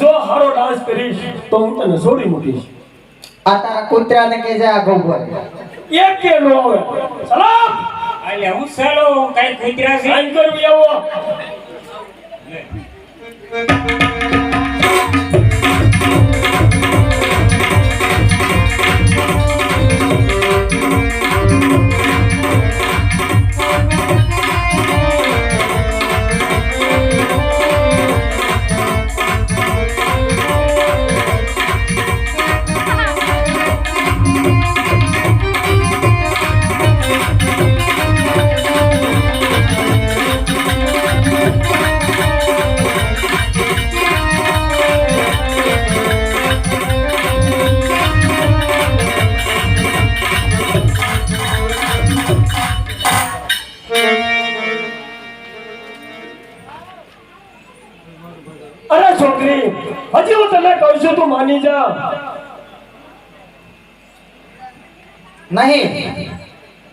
જો હારો ડાન્સ કરીશ તો હું તને છોડી મૂકીશ. આ તારા કૂતરાને કે છે આ ગોબર એક કે નો સલામ. અલ્યા હું ચાલો કઈ કુતરા છે? સાઈન કરવી આવો.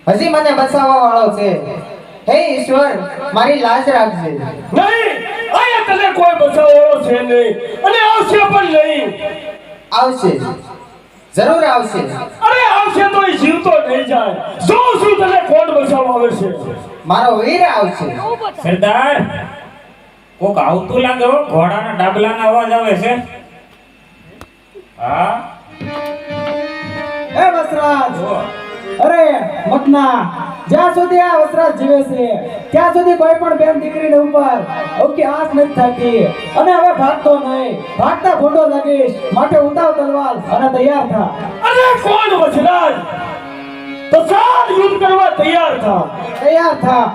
હજી મને બસાવવા વાળો છે. હે ઈશ્વર મારી લાજ રાખજે. નહીં અહીંયા તને કોઈ બચાવવાનો છે નહીં. અને આવશે પણ નહીં. આવશે. જરૂર આવશે. અરે આવશે તો એ જીવતો નહીં જાય. શું શું તને કોણ બચાવવા આવે છે? મારો વીર આવશે. સરદાર કોક આવતું લાગે હો ઘોડાના ડાબલાના અવાજ આવે છે. હા? એ વસરાજ. જો. અરે મતના જ્યાં સુધી આ વસરાજ જીવે છે ત્યાં સુધી કોઈ પણ બેન દીકરીને ઉપર ઓકે આસ નથી થતી અને હવે ભાગતો નહીં. ભાગતા ભૂંડો લાગીશ. માટે ઉતાવ તલવાર અને તૈયાર થા. અરે કોણ વસરાજ? તો ચાલ યુદ્ધ કરવા તૈયાર થા. તૈયાર થા.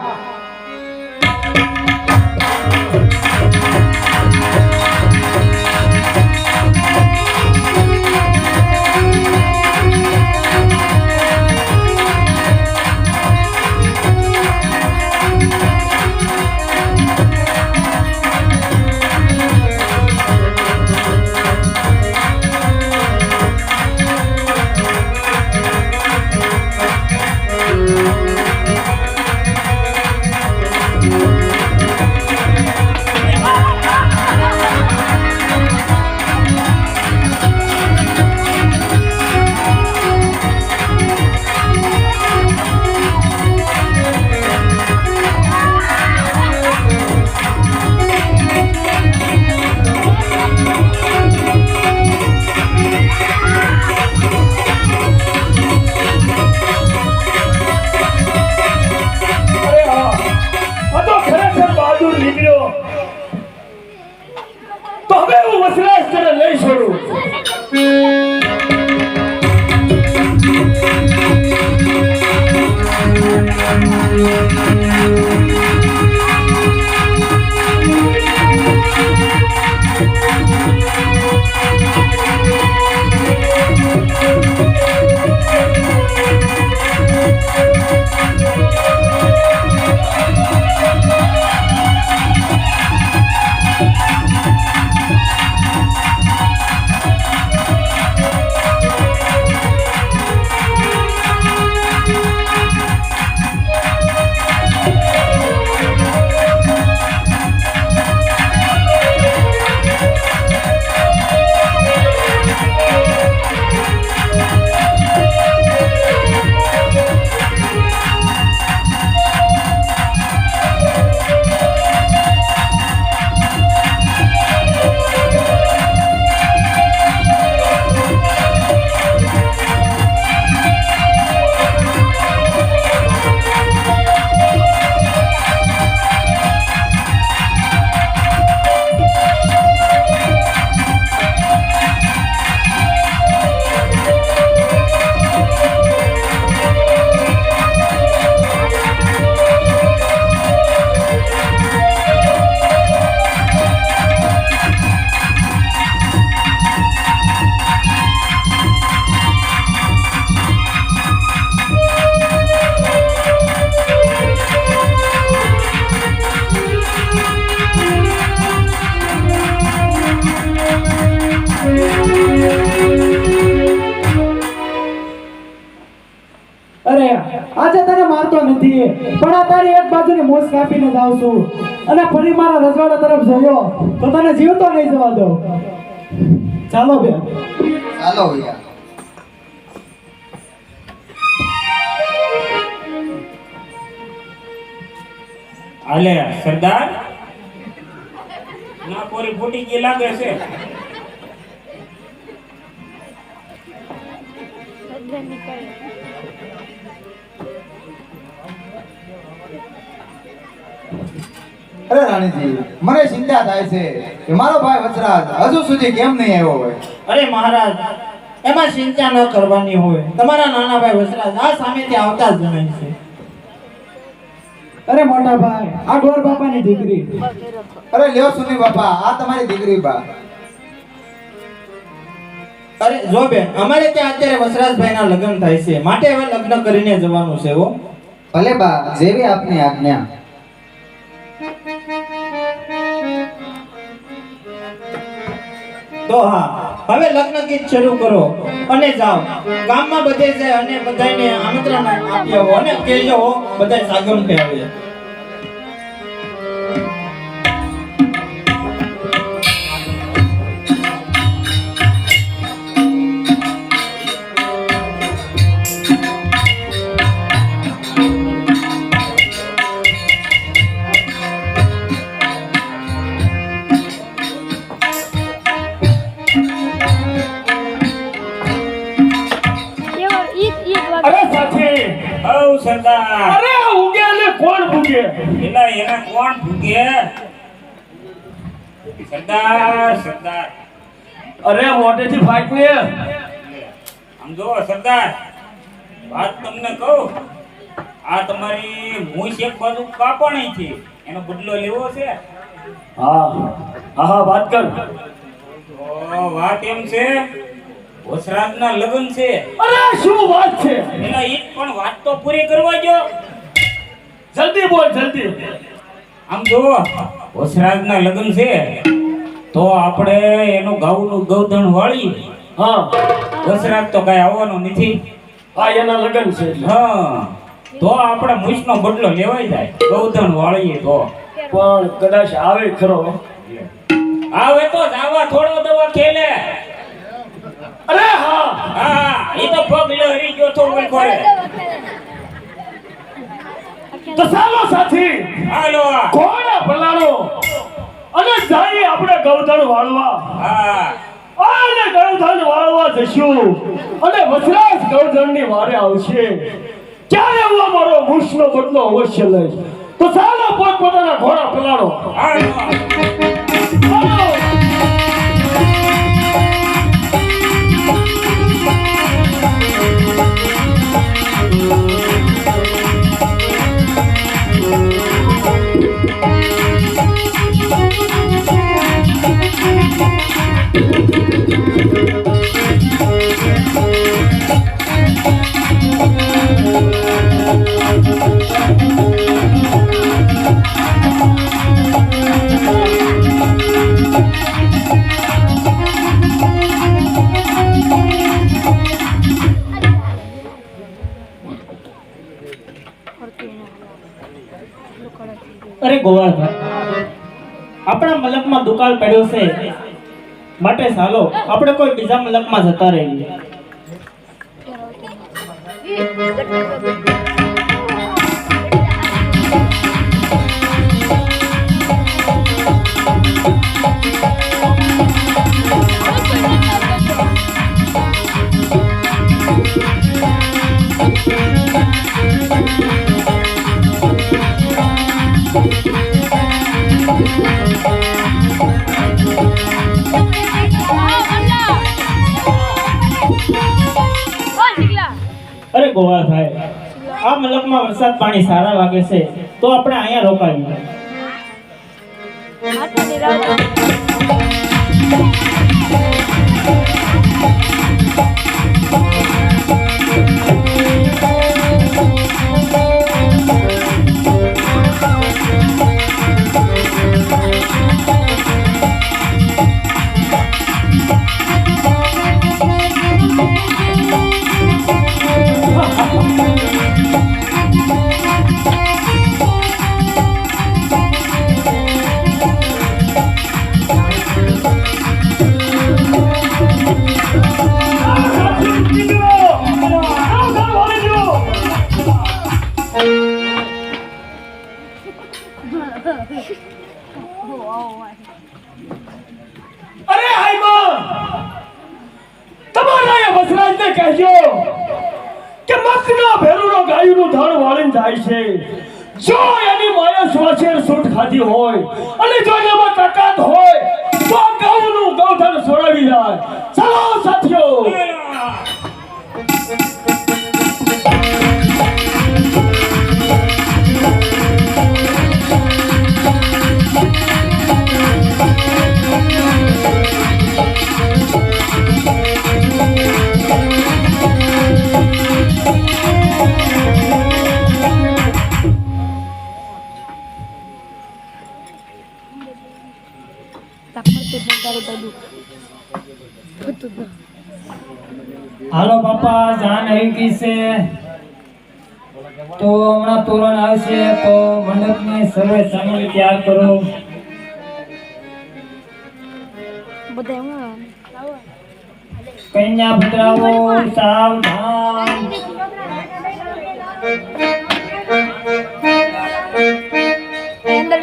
Thank you. રજવાડા તરફ જયો તો તને જીવતો નહીં જવા દો. ચાલો બેન. ચાલો ભૈયા. આલે સરદાર? ના કોરી ફૂટી ગઈ લાગે છે. અરે રાણીજી મને ચિંતા થાય છે કે મારો ભાઈ વચરાજ હજુ સુધી કેમ નહીં આવ્યો હોય? અરે મહારાજ એમાં ચિંતા ન કરવાની હોય. તમારા નાના ભાઈ વસરાજ આ સામેથી આવતા જ જણાય છે. અરે મોટા ભાઈ આ ગોર બાપાની દીકરી. અરે લ્યો સુની બાપા આ તમારી દીકરી બા. અરે જો બેન અમારે ત્યાં અત્યારે વસરાજભાઈના લગ્ન થાય છે. માટે હવે લગ્ન કરીને જવાનું છે હો. ભલે બા જેવી આપની આજ્ઞા. તો હા. હવે લગ્ન ગીત શરૂ કરો અને જાઓ. ગામમાં બધે જાય અને બધાને આમંત્રણ આપ્યો. અને કહેજો બધા સાગમ કે અરે મોટેથી ફાઈટ ને સરદાર વાત તમને કહું આ તમારી મૂછ એક બાજુ કાપણી છે. એનો બદલો લેવો છે? હા હા હા વાત કર. વાત એમ છે વસરાજના લગ્ન છે. અરે શું વાત છે? એના એક પણ વાત તો પૂરી કરવા જો જલ્દી બોલ જલ્દી. આમ જો વસરાજના લગ્ન છે. તો આપણે એનું ગાઉનું ગૌધણ વાળી હા. વસરાજ તો કઈ આવવાનું નથી. હા એના લગન છે હા. તો આપણે મુસનો બદલો લેવાય જાય. ગૌધણ વાળીએ તો. પણ કદાચ આવે ખરો. આવે તો જાવા થોડો દવા ખેલે. અરે હા. હા એ તો પગ લહેરી ગયો તો કરે તો ચાલો સાથી. હાલો કોણ પલાળો અને જાય આપણે ગૌધન વાળવા. અને ગૌધન વાળવા જશું. અને વસરાજ ગૌધનની વારે આવશે. ત્યારે હું અમારો વૃક્ષનો બદલો અવશ્ય લઈશ? તો ચાલો પોતપોતાના ઘોડા પલાળો. અરે ગોવાળભાઈ આપણા મલકમાં દુકાળ પડ્યો છે. માટે ચાલો, આપણે કોઈ બીજા મલકમાં જતા રહીએ. અરે ગોવા થાય આ મલકમાં વરસાદ પાણી સારા લાગે છે તો આપણે અહીંયા રોકાઈએ. છે. તો હમણાં તોરણ આવશે, તો મંડપને સર્વે સામે તૈયાર કરો. કન્યા પુત્રો સાવધાન અંદર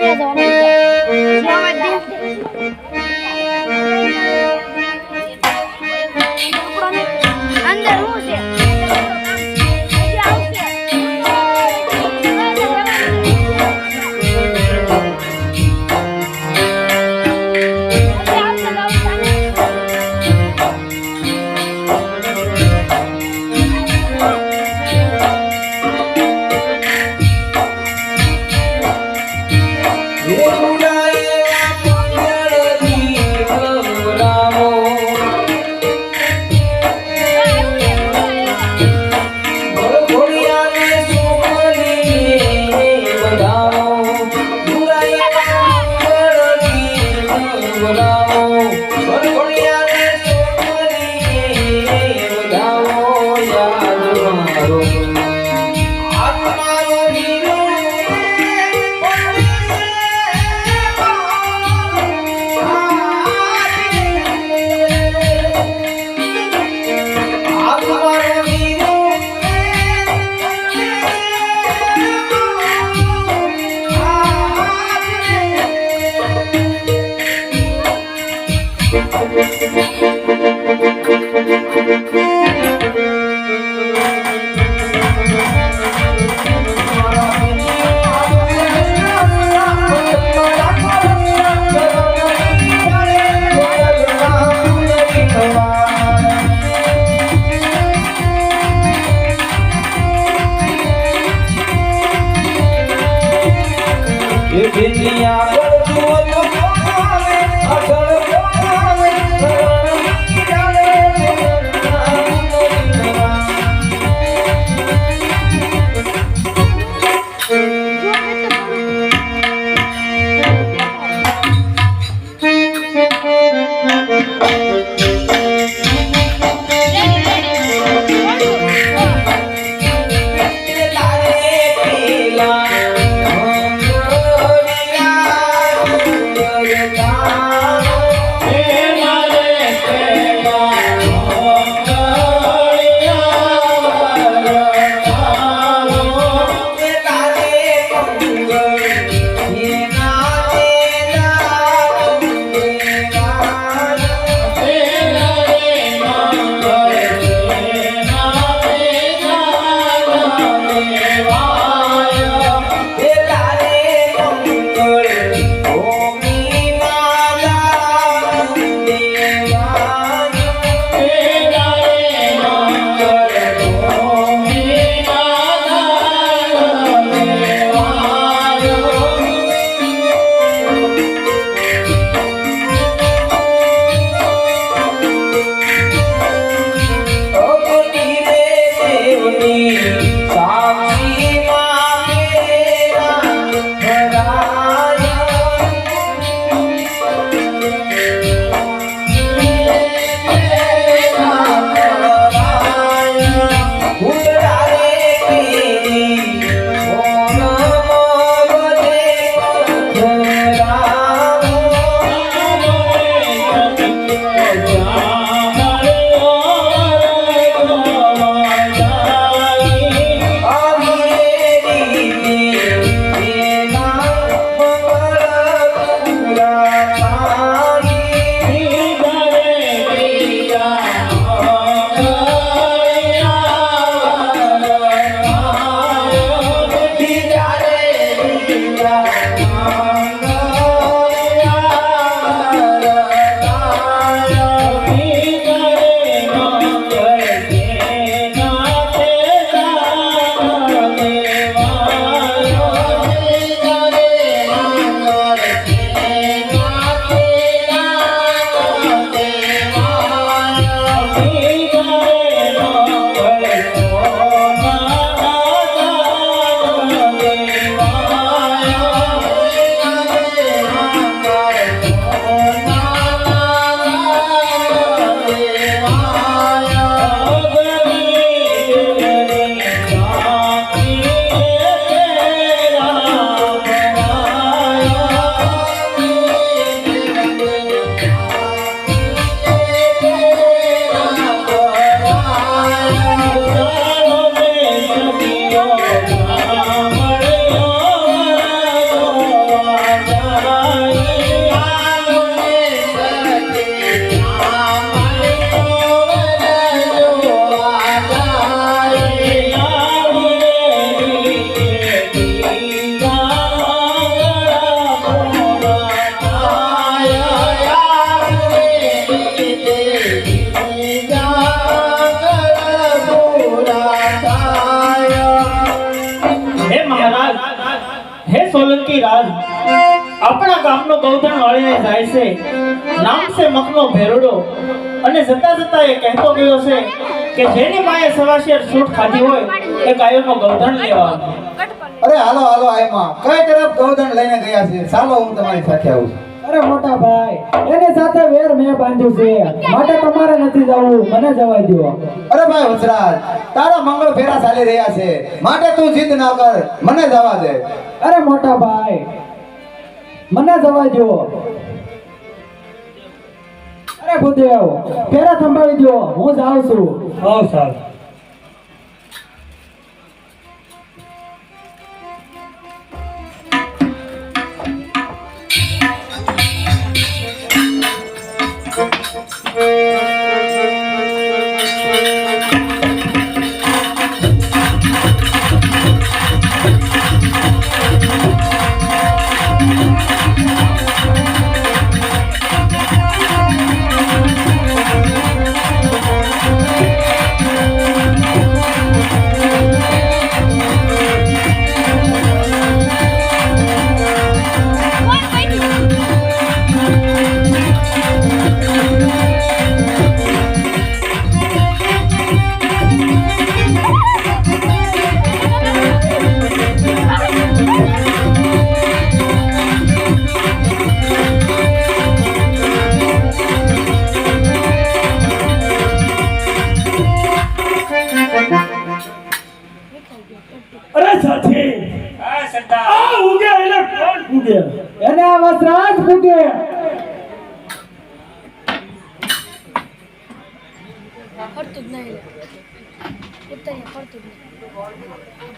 দিয়া ગામનો ગૌધન વાળીને જાય છે. નામ છે મકનો ભેરડો. અને જતા જતા એ કહેતો ગયો છે કે જેની માએ સવાશેર છૂટ ખાધી હોય એ ગાયોનો ગૌધણ લેવા. અરે હાલો હાલો આયમાં. કઈ તરફ ગૌધણ લઈને ગયા છે? ચાલો હું તમારી સાથે આવું છું. અરે મોટા ભાઈ એની સાથે વેર મેં બાંધ્યું છે. માટે તમારે નથી જવું. મને જવા દો અરે ભાઈ વસરાજ તારા મંગળ ફેરા ચાલી રહ્યા છે. માટે તું જીદ ના કર. મને જવા દે. અરે મોટા ભાઈ મને જવા દો અરે ભૂદેવ પેરા સંભાળી દો હું જાઉં છું. આવ સાહેબ ઉગે એને આ વસરાજ ફૂટે પડતું જ નહીં ઉતરીએ પડતું જ નહીં.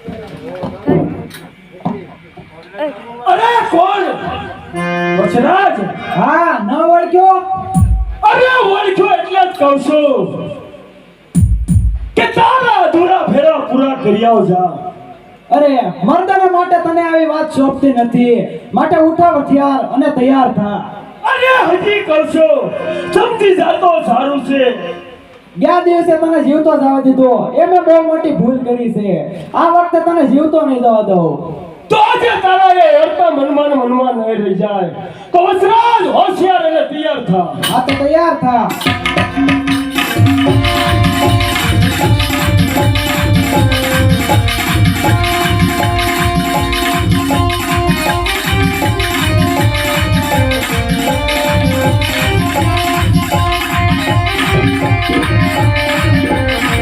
અરે કોણ? વસરાજ હા ન ઓળખ્યો? અરે ઓળખ્યો એટલે જ કહું છું. કે તારા અધૂરા ફેરા પૂરા કરી આવ જા અરે મર્દને માટે તને આવી વાત સોંપતી નથી. માટે ઉઠાવ હથિયાર અને તૈયાર થા. અરે હજી કરશો? સમજી જાતો સારું છે. ગયા દિવસે તને જીવતો જવા દીધો. એ મેં બહુ મોટી ભૂલ કરી છે. આ વખતે તને જીવતો નહીં જવા દઉં. તો આજે તારા એ હેરતા મનમાં મનમાં નહીં રહી જાય. તો વચરાજ હોશિયાર અને તૈયાર થા. આ તો તૈયાર થા.